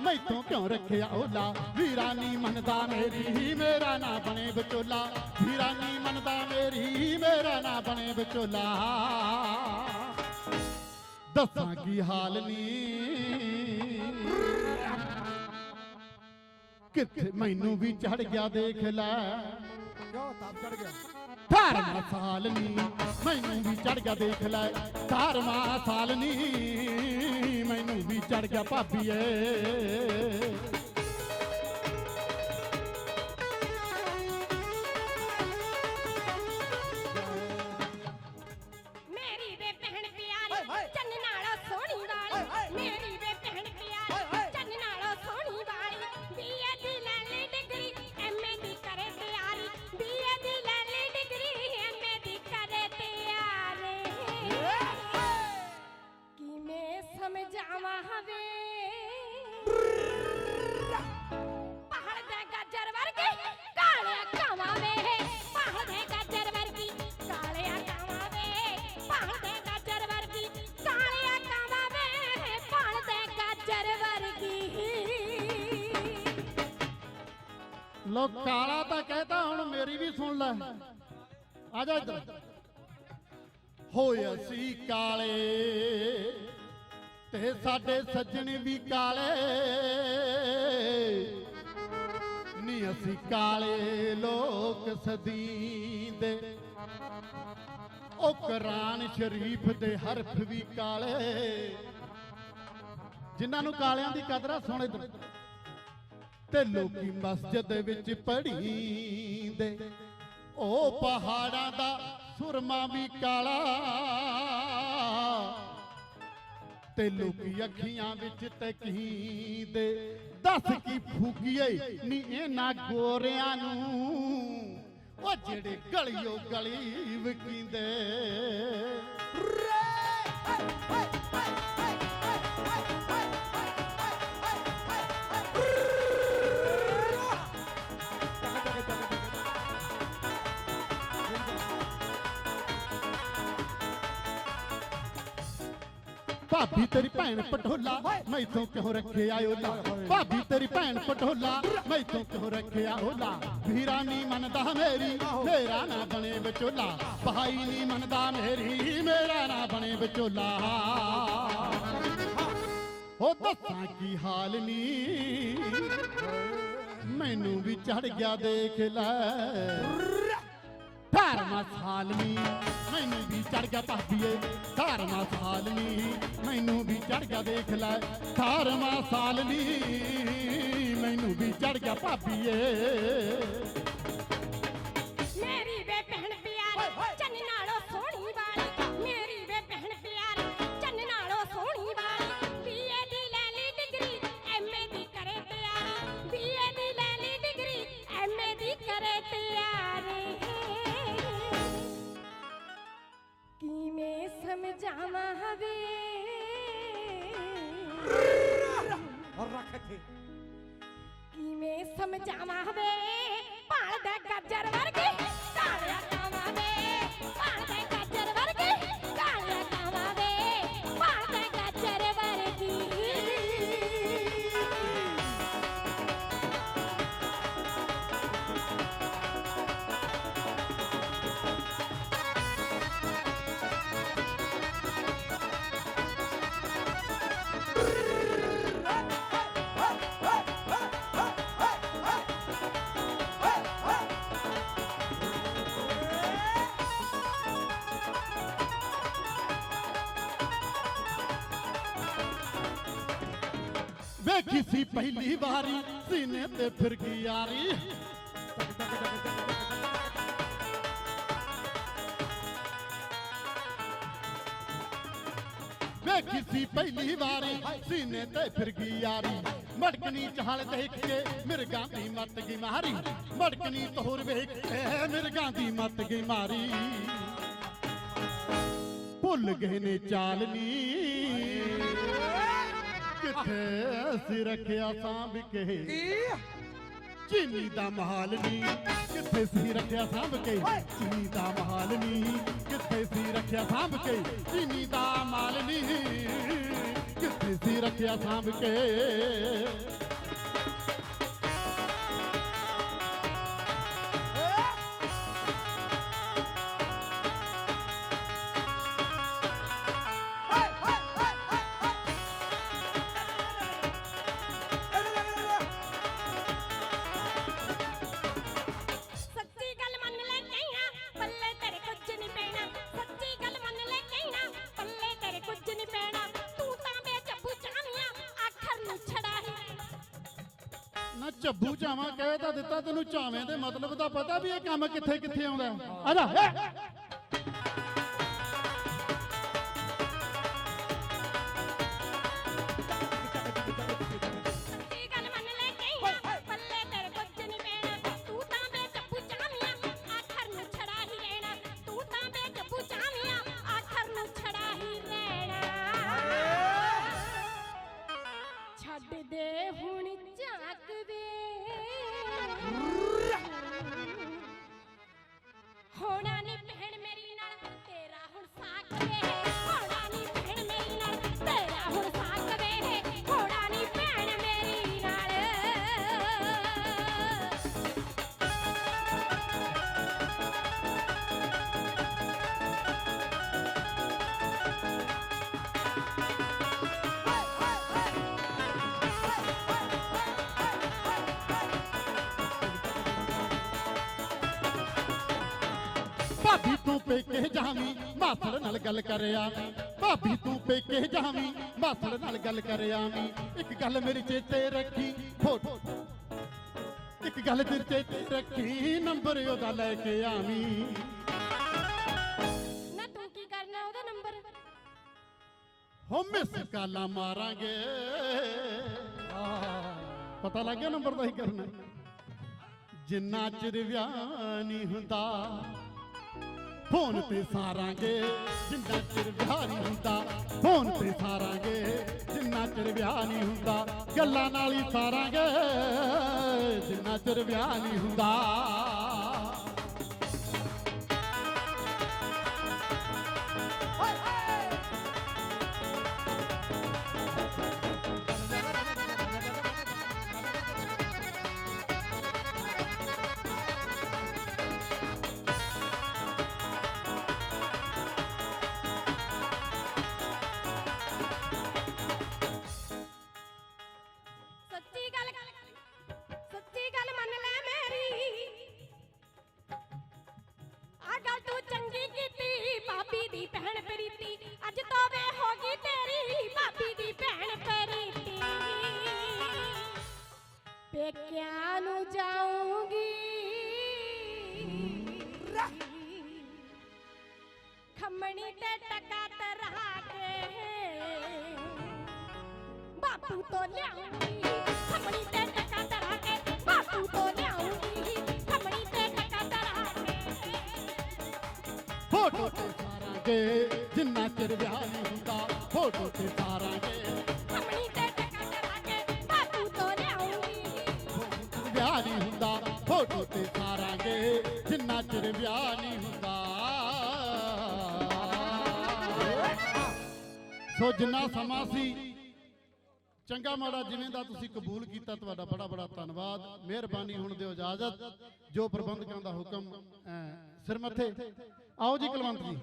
ਮੈਥੋਂ ਕਿਉਂ ਰੱਖਿਆ ਓਲਾ? ਵੀਰਾ ਨੀ ਮੰਨਦਾ ਮੇਰੀ ਹੀ, ਮੇਰਾ ਨਾ ਬਣੇ ਵਿਚੋਲਾ। ਵੀਰਾ ਨੀ ਮੰਨਦਾ ਮੇਰੀ ਹੀ, ਮੇਰਾ ਨਾ ਬਣੇ ਵਿਚੋਲਾ। ਦੱਸਾਂ ਕੀ ਹਾਲ ਨੀ? ਕਿੱਥੇ ਮੈਨੂੰ ਵੀ ਚੜ ਗਿਆ, ਦੇਖ ਲੈ। ਕਿਉਂ ਤਾਪ ਚੜ ਗਿਆ? ਧਾਰਮਾ ਸਾਲ ਨੀ, ਮੈਨੂੰ ਵੀ ਚੜ ਗਿਆ ਦੇਖ ਲੈ ਧਾਰਮਾ ਸਾਲਨੀ ਮੈਨੂੰ ਵੀ ਚੜ ਗਿਆ ਭਾਬੀਏ। ਲੋ ਕਾਲਾ ਤਾਂ ਕਹਿਤਾ ਹੁਣ ਮੇਰੀ ਵੀ ਸੁਣ ਲੈ। ਆ ਜਾ ਇੱਧਰ। ਹੋਏ ਅਸੀਂ ਕਾਲੇ ਤੇ ਸਾਡੇ ਸੱਜਣ ਵੀ ਕਾਲੇ। ਨੀ ਅਸੀਂ ਕਾਲੇ ਲੋਕ ਸਦੀਂਦੇ। ਉਹ ਕੁਰਾਨ ਸ਼ਰੀਫ ਦੇ ਹਰਫ ਵੀ ਕਾਲੇ। ਜਿਨ੍ਹਾਂ ਨੂੰ ਕਾਲਿਆਂ ਦੀ ਕਦਰ ਆ, ਸੁਣ ਤੇ ਲੋਕੀ ਮਸਜਿਦ ਵਿੱਚ ਪੜੀਂਦੇ? ਉਹ ਪਹਾੜਾਂ ਦਾ ਸੁਰਮਾ ਵੀ ਕਾਲਾ। ਤੇ ਲੋਕੀ ਅੱਖੀਆਂ ਵਿੱਚ ਤਕੀਂਦੇ ਦੱਸ ਕੀ ਫੂਕੀਏ ਨੀ ਇਹਨਾਂ ਗੋਰਿਆਂ ਨੂੰ? ਉਹ ਜਿਹੜੇ ਗਲੀਓ ਗਲੀ ਵਕੀਂਦੇ। ਭਾਬੀ ਤੇਰੀ ਭੈਣ ਪਟੋਲਾ ਮੈਥੋਂ ਕਿਉਂ ਰੱਖਿਆ ਓਲਾ ਭਾਬੀ ਤੇਰੀ ਭੈਣ ਪਟੋਲਾ ਮੈਥੋਂ ਕਿਉਂ ਰੱਖਿਆ ਓਲਾ ਵੀਰਾ ਨਹੀਂ ਮੰਨਦਾ ਮੇਰੀ, ਮੇਰਾ ਨਾ ਬਣੇ ਵਿਚੋਲਾ। ਭਾਈ ਨਹੀਂ ਮੰਨਦਾ ਮੇਰੀ, ਮੇਰਾ ਨਾ ਬਣੇ ਵਿਚੋਲਾ। ਹੋ ਦੱਸਾਂ ਕੀ ਹਾਲ ਨੀ? ਮੈਨੂੰ ਵੀ ਚੜ ਗਿਆ ਦੇਖ ਲੈ। ਧਰਮਾ ਸਾਲਨੀ ਮੈਨੂੰ ਵੀ ਚੜ ਗਿਆ ਭਾਬੀਏ, ਧਰਮਾ ਸਾਲਨੀ ਮੈਨੂੰ ਵੀ ਚੜ ਗਿਆ ਦੇਖ ਲੈ, ਧਰਮਾ ਸਾਲਨੀ ਮੈਨੂੰ ਵੀ ਚੜ ਗਿਆ ਭਾਬੀਏ। ਸਮਝਾਵਾਂ ਹਵੇ ਔਰ ਰੱਖ ਇੱਥੇ ਕਿਵੇਂ ਸਮਝਾਵਾਂ ਵੇ ਭਾਲ ਵੇਖੀ ਸੀ ਪਹਿਲੀ ਵਾਰੀ ਸੀਨੇ ਤੇ ਫਿਰ ਗਈ ਯਾਰੀ? ਵੇਖੀ ਸੀ ਪਹਿਲੀ ਵਾਰੀ ਸੀਨੇ ਤੇ ਫਿਰ ਗਈ ਯਾਰੀ? ਮੜਕਣੀ ਚਾਲ ਦੇਖ ਕੇ ਮਿਰਗਾਂ ਦੀ ਮੱਤ ਗਈ ਮਾਰੀ। ਮੜਕਣੀ ਤੋਰ ਵੇਖ ਕੇ ਮਿਰਗਾਂ ਦੀ ਮੱਤ ਗਈ ਮਾਰੀ। ਭੁੱਲ ਗਏ ਨੇ ਚਾਲਨੀ। ਕਿੱਥੇ ਅਸੀਂ ਰੱਖਿਆ ਸਾਂਭ ਕੇ। ਚੀਨੀ ਦਾ ਮਹਾਲ ਨੀ ਕਿੱਥੇ ਸੀ ਰੱਖਿਆ ਸਾਂਭ ਕੇ? ਚੀਨੀ ਦਾ ਮਹਾਲ ਨੀ ਕਿੱਥੇ ਸੀ ਰੱਖਿਆ ਸਾਂਭ ਕੇ? ਚੀਨੀ ਦਾ ਮਾਲ ਨੀ ਕਿੱਥੇ ਸੀ ਰੱਖਿਆ ਸਾਂਭ ਕੇ? ਝੱਬੂ ਚਾਵਾਂ ਕਹਿ ਤਾਂ ਦਿੱਤਾ ਤੈਨੂੰ ਝਾਵੇਂ ਦੇ ਮਤਲਬ ਦਾ ਪਤਾ ਵੀ ਇਹ ਕੰਮ ਕਿੱਥੇ ਕਿੱਥੇ ਆਉਂਦਾ ਹੈ? ਆ ਜਾ Yeah. ਭਾਬੀ ਤੂੰ ਪੇਕੇ ਜਾਵੀਂ ਮਾਸੜ ਨਾਲ ਗੱਲ ਕਰ ਆਵੀਂ। ਭਾਬੀ ਤੂੰ ਪੇਕੇ ਜਾਵੀਂ ਮਾਸੜ ਨਾਲ ਗੱਲ ਕਰ ਆਵੀਂ। ਇੱਕ ਗੱਲ ਮੇਰੀ ਚੇਤੇ ਰੱਖੀ ਫੋਟੋ ਇੱਕ ਗੱਲ ਤੇਰੇ ਚੇਤੇ ਰੱਖੀ ਨੰਬਰ ਉਹਦਾ ਲੈ ਕੇ ਆਵੀਂ। ਨਾ ਤੂੰ ਕੀ ਕਰਨਾ ਉਹਦਾ ਨੰਬਰ? ਹੋ ਮਿਸ ਕਾਲਾ ਮਾਰਾਂਗੇ। ਪਤਾ ਲੱਗ ਗਿਆ ਨੰਬਰ ਦਾ ਹੀ ਕਰਨਾ। ਜਿੰਨਾ ਚਿਰ ਵਿਆਹ ਨਹੀਂ ਹੁੰਦਾ ਫੋਨ ਤੇ ਸਾਰਾਂਗੇ, ਜਿੰਨਾ ਚਿਰ ਵਿਆਹ ਨਹੀਂ ਹੁੰਦਾ, ਫੋਨ ਤੇ ਸਾਰਾਂਗੇ, ਜਿੰਨਾ ਚਿਰ ਵਿਆਹ ਨਹੀਂ ਹੁੰਦਾ, ਗੱਲਾਂ ਨਾਲ ਹੀ ਸਾਰਾਂਗੇ, ਜਿੰਨਾ ਚਿਰ ਵਿਆਹ ਨਹੀਂ ਹੁੰਦਾ। ਦੀ ਭੈਣ ਪ੍ਰੀਤੀ, ਅੱਜ ਤੋਂ ਵੇ ਹੋ ਗਈ ਤੇਰੀ ਭਾਬੀ ਦੀ ਭੈਣ ਪ੍ਰੀਤੀ। ਪੇਕਿਆਂ ਨੂੰ ਜਾਊਂਗੀ। ਖੰਮਣੀ ਤੇ ਟਕਾ ਤਰਾ ਕੇ ਬਾਪੂ ਤੋਂ ਲਿਆਉਂਗੀ। ਖਮਣੀ ਤੇ ਟਕਾ ਤਰਾ ਕੇ ਬਾਪੂ ਤੋਂ ਲਿਆਉਂਗੀ। ਖਮਣੀ ਤੇ ਟਕਾ ਤਰਾ ਕੇ ਫੋਟੋ ਸਾਰਾਂਗੇ ਜਿੰਨਾ ਚਿਰ ਵਿਆਹ ਨਹੀਂ ਹੁੰਦਾ ਫੋਟੋ ਤੇ ਸਾਰਾਂਗੇ। ਖਮਣੀ ਤੇ ਟਕਾ ਤਰਾ ਕੇ ਬਾਪੂ ਤੋਂ ਲਿਆਉਂਗੀ। ਵਿਆਹ ਨਹੀਂ ਹੁੰਦਾ ਫੋਟੋ ਤੇ ਸਾਰਾਂਗੇ। ਜਿੰਨਾ ਚਿਰ ਵਿਆਹ ਨਹੀਂ ਹੁੰਦਾ। ਸੋ ਜਿੰਨਾ ਸਮਾਂ ਸੀ ਚੰਗਾ ਮਾੜਾ ਜਿਵੇਂ ਦਾ ਤੁਸੀਂ ਕਬੂਲ ਕੀਤਾ ਤੁਹਾਡਾ ਬੜਾ ਬੜਾ ਧੰਨਵਾਦ। ਮਿਹਰਬਾਨੀ ਹੁਣ ਦਿਓ ਇਜਾਜ਼ਤ ਜੋ ਪ੍ਰਬੰਧਕਾਂ ਦਾ ਹੁਕਮ ਸਿਰ ਮੱਥੇ। ਆਓ ਜੀ ਕੁਲਵੰਤ ਜੀ।